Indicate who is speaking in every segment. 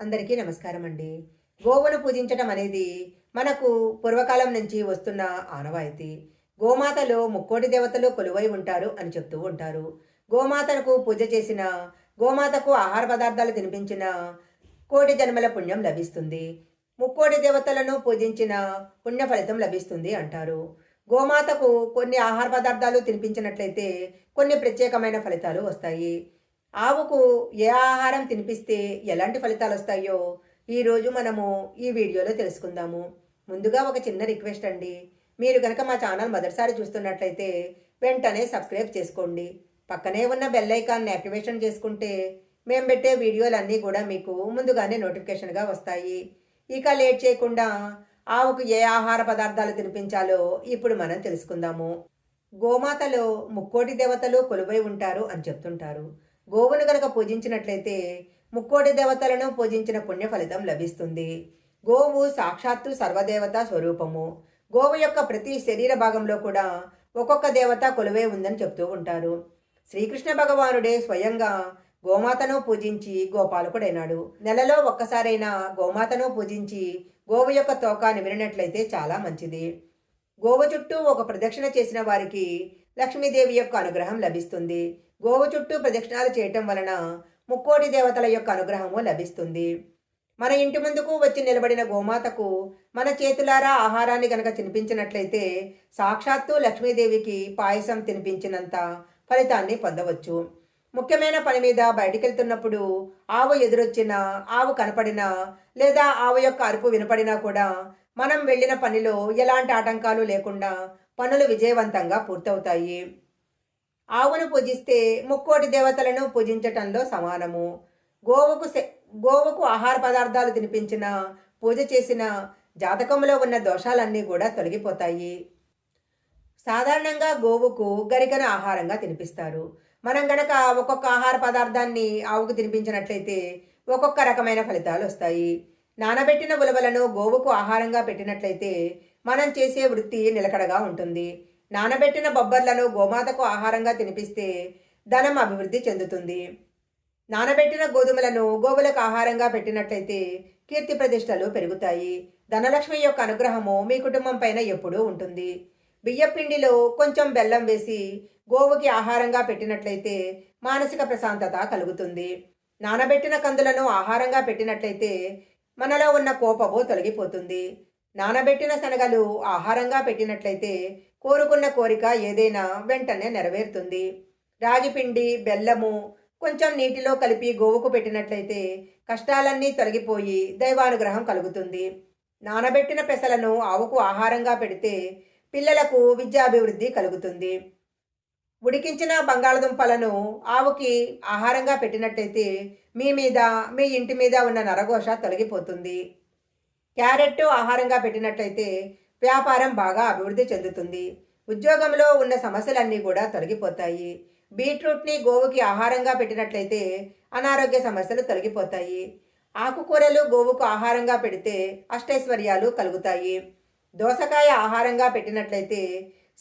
Speaker 1: అందరికీ నమస్కారం అండి గోవును పూజించడం అనేది మనకు పూర్వకాలం నుంచి వస్తున్న ఆనవాయితీ గోమాతలో ముక్కోటి దేవతలు కొలువై ఉంటారు అని చెప్తూ ఉంటారు. గోమాతకు పూజ చేసిన గోమాతకు ఆహార పదార్థాలు తినిపించిన కోటి జన్మల పుణ్యం లభిస్తుంది. ముక్కోటి దేవతలను పూజించిన పుణ్య ఫలితం లభిస్తుంది అంటారు. గోమాతకు కొన్ని ఆహార పదార్థాలు తినిపించినట్లయితే కొన్ని ప్రత్యేకమైన ఫలితాలు వస్తాయి. ఆవుకు ఏ ఆహారం తినిపిస్తే ఎలాంటి ఫలితాలు వస్తాయో ఈరోజు మనము ఈ వీడియోలో తెలుసుకుందాము. ముందుగా ఒక చిన్న రిక్వెస్ట్ అండి. మీరు కనుక మా ఛానల్ మొదటిసారి చూస్తున్నట్లయితే వెంటనే సబ్స్క్రైబ్ చేసుకోండి. పక్కనే ఉన్న బెల్ ఐకాన్ని యాక్టివేషన్ చేసుకుంటే మేము పెట్టే వీడియోలన్నీ కూడా మీకు ముందుగానే నోటిఫికేషన్గా వస్తాయి. ఇక లేట్ చేయకుండా ఆవుకు ఏ ఆహార పదార్థాలు తినిపించాలో ఇప్పుడు మనం తెలుసుకుందాము. గోమాతలో ముక్కోటి దేవతలు కొలువై ఉంటారు అని చెప్తుంటారు. గోవును గనక పూజించినట్లయితే ముక్కోటి దేవతలను పూజించిన పుణ్య ఫలితం లభిస్తుంది. గోవు సాక్షాత్తు సర్వదేవత స్వరూపము. గోవు యొక్క ప్రతి శరీర భాగంలో కూడా ఒక్కొక్క దేవత కొలువే ఉందని చెప్తూ ఉంటారు. శ్రీకృష్ణ భగవానుడే స్వయంగా గోమాతను పూజించి గోపాలకుడైనాడు. నెలలో ఒక్కసారైనా గోమాతను పూజించి గోవు యొక్క తోక నిమిరినట్లయితే చాలా మంచిది. గోవు చుట్టూ ఒక ప్రదక్షిణ చేసిన వారికి లక్ష్మీదేవి యొక్క అనుగ్రహం లభిస్తుంది. గోవు చుట్టూ ప్రదక్షిణాలు చేయటం వలన ముక్కోటి దేవతల యొక్క అనుగ్రహము లభిస్తుంది. మన ఇంటి ముందుకు వచ్చి నిలబడిన గోమాతకు మన చేతులారా ఆహారాన్ని గనక తినిపించినట్లయితే సాక్షాత్తు లక్ష్మీదేవికి పాయసం తినిపించినంత ఫలితాన్ని పొందవచ్చు. ముఖ్యమైన పని మీద బయటికెళ్తున్నప్పుడు ఆవు ఎదురొచ్చినా ఆవు కనపడినా లేదా ఆవు యొక్క అరుపు వినపడినా కూడా మనం వెళ్ళిన పనిలో ఎలాంటి ఆటంకాలు లేకుండా పనులు విజయవంతంగా పూర్తవుతాయి. ఆవును పూజిస్తే ముక్కోటి దేవతలను పూజించటంలో సమానము. గోవుకు శ- గోవుకు ఆహార పదార్థాలు తినిపించిన పూజ చేసిన జాతకంలో ఉన్న దోషాలన్నీ కూడా తొలగిపోతాయి. సాధారణంగా గోవుకు గరికన ఆహారంగా తినిపిస్తారు. మనం గనక ఒక్కొక్క ఆహార పదార్థాన్ని ఆవుకు తినిపించినట్లయితే ఒక్కొక్క రకమైన ఫలితాలు వస్తాయి. నానబెట్టిన ఉలవలను గోవుకు ఆహారంగా పెట్టినట్లయితే మనం చేసే వృత్తి నిలకడగా ఉంటుంది. నానబెట్టిన బొబ్బర్లను గోమాతకు ఆహారంగా తినిపిస్తే ధనం అభివృద్ధి చెందుతుంది. నానబెట్టిన గోధుమలను గోవులకు ఆహారంగా పెట్టినట్లయితే కీర్తి ప్రతిష్టలు పెరుగుతాయి. ధనలక్ష్మి యొక్క అనుగ్రహము మీ కుటుంబం పైన ఎప్పుడూ ఉంటుంది. బియ్యపిండిలో కొంచెం బెల్లం వేసి గోవుకి ఆహారంగా పెట్టినట్లయితే మానసిక ప్రశాంతత కలుగుతుంది. నానబెట్టిన కందులను ఆహారంగా పెట్టినట్లయితే మనలో ఉన్న కోపము తొలగిపోతుంది. నానబెట్టిన శనగలు ఆహారంగా పెట్టినట్లయితే కోరుకున్న కోరిక ఏదైనా వెంటనే నెరవేరుతుంది. రాగిపిండి బెల్లము కొంచెం నీటిలో కలిపి గోవుకు పెట్టినట్లయితే కష్టాలన్నీ తొలగిపోయి దైవానుగ్రహం కలుగుతుంది. నానబెట్టిన పెసలను ఆవుకు ఆహారంగా పెడితే పిల్లలకు విద్యాభివృద్ధి కలుగుతుంది. ఉడికించిన బంగాళదుంపలను ఆవుకి ఆహారంగా పెట్టినట్టయితే మీ మీద మీ ఇంటి మీద ఉన్న నరఘోష తొలగిపోతుంది. క్యారెట్ ఆహారంగా పెట్టినట్లయితే వ్యాపారం బాగా అభివృద్ధి చెందుతుంది. ఉద్యోగంలో ఉన్న సమస్యలన్నీ కూడా తొలగిపోతాయి. బీట్రూట్ని గోవుకి ఆహారంగా పెట్టినట్లయితే అనారోగ్య సమస్యలు తొలగిపోతాయి. ఆకుకూరలు గోవుకు ఆహారంగా పెడితే అష్టైశ్వర్యాలు కలుగుతాయి. దోసకాయ ఆహారంగా పెట్టినట్లయితే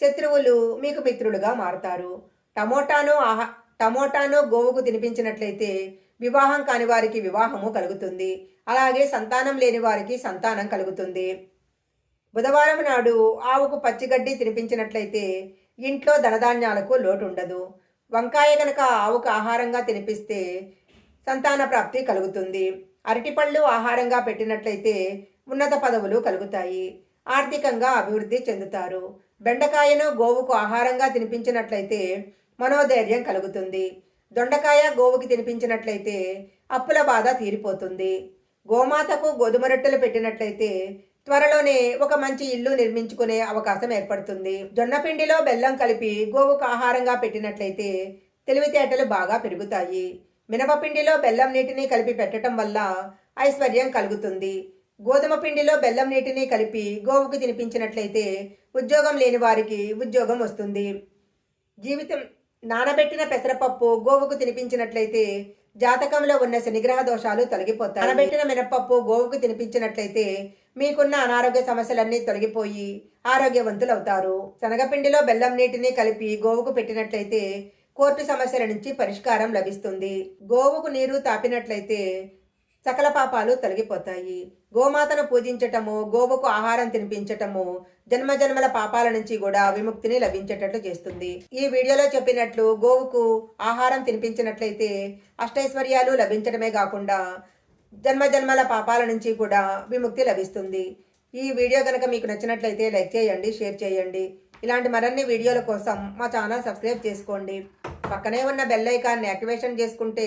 Speaker 1: శత్రువులు మీకు మిత్రులుగా మారుతారు. టమోటాను ఆహా టమోటాను గోవుకు తినిపించినట్లయితే వివాహం కాని వారికి వివాహము కలుగుతుంది. అలాగే సంతానం లేని వారికి సంతానం కలుగుతుంది. బుధవారం నాడు ఆవుకు పచ్చిగడ్డి తినిపించినట్లయితే ఇంట్లో ధనధాన్యాలకు లోటు ఉండదు వంకాయ కనుక ఆవుకు ఆహారంగా తినిపిస్తే సంతాన ప్రాప్తి కలుగుతుంది. అరటిపళ్ళు ఆహారంగా పెట్టినట్లయితే ఉన్నత పదవులు కలుగుతాయి. ఆర్థికంగా అభివృద్ధి చెందుతారు. బెండకాయను గోవుకు ఆహారంగా తినిపించినట్లయితే మనోధైర్యం కలుగుతుంది. దొండకాయ గోవుకి తినిపించినట్లయితే అప్పుల బాధ తీరిపోతుంది. గోమాతకు గోధుమ రొట్టెలు పెట్టినట్లయితే త్వరలోనే ఒక మంచి ఇల్లు నిర్మించుకునే అవకాశం ఏర్పడుతుంది. జొన్నపిండిలో బెల్లం కలిపి గోవుకు ఆహారంగా పెట్టినట్లయితే తెలివితేటలు బాగా పెరుగుతాయి. మినపపిండిలో బెల్లం నీటిని కలిపి పెట్టడం వల్ల ఐశ్వర్యం కలుగుతుంది. గోధుమ పిండిలో బెల్లం నీటిని కలిపి గోవుకు తినిపించినట్లయితే ఉద్యోగం లేని వారికి ఉద్యోగం వస్తుంది. జీవితం నానబెట్టిన పెసరపప్పు గోవుకు తినిపించినట్లయితే జాతకంలో ఉన్న శనిగ్రహ దోషాలు తొలగిపోతాయి. నానబెట్టిన మినపప్పు గోవుకు తినిపించినట్లయితే మీకున్న అనారోగ్య సమస్యలన్నీ తొలగిపోయి ఆరోగ్యవంతులవుతారు. శనగపిండిలో బెల్లం నీటిని కలిపి గోవుకు పెట్టినట్లయితే కోర్టు సమస్యల నుంచి పరిష్కారం లభిస్తుంది. గోవుకు నీరు తాపినట్లయితే సకల పాపాలు తొలగిపోతాయి. గోమాతను పూజించటము గోవుకు ఆహారం తినిపించటము జన్మ జన్మల పాపాల నుంచి కూడా విముక్తిని లభించేటట్లు చేస్తుంది. ఈ వీడియోలో చెప్పినట్లు గోవుకు ఆహారం తినిపించినట్లయితే అష్టైశ్వర్యాలు లభించడమే కాకుండా జన్మ జన్మల పాపాల నుంచి కూడా విముక్తి లభిస్తుంది. ఈ వీడియో కనుక మీకు నచ్చినట్లయితే లైక్ చేయండి షేర్ చేయండి. ఇలాంటి మరిన్ని వీడియోల కోసం మా ఛానల్ సబ్స్క్రైబ్ చేసుకోండి. పక్కనే ఉన్న బెల్ ఐకాన్ని యాక్టివేషన్ చేసుకుంటే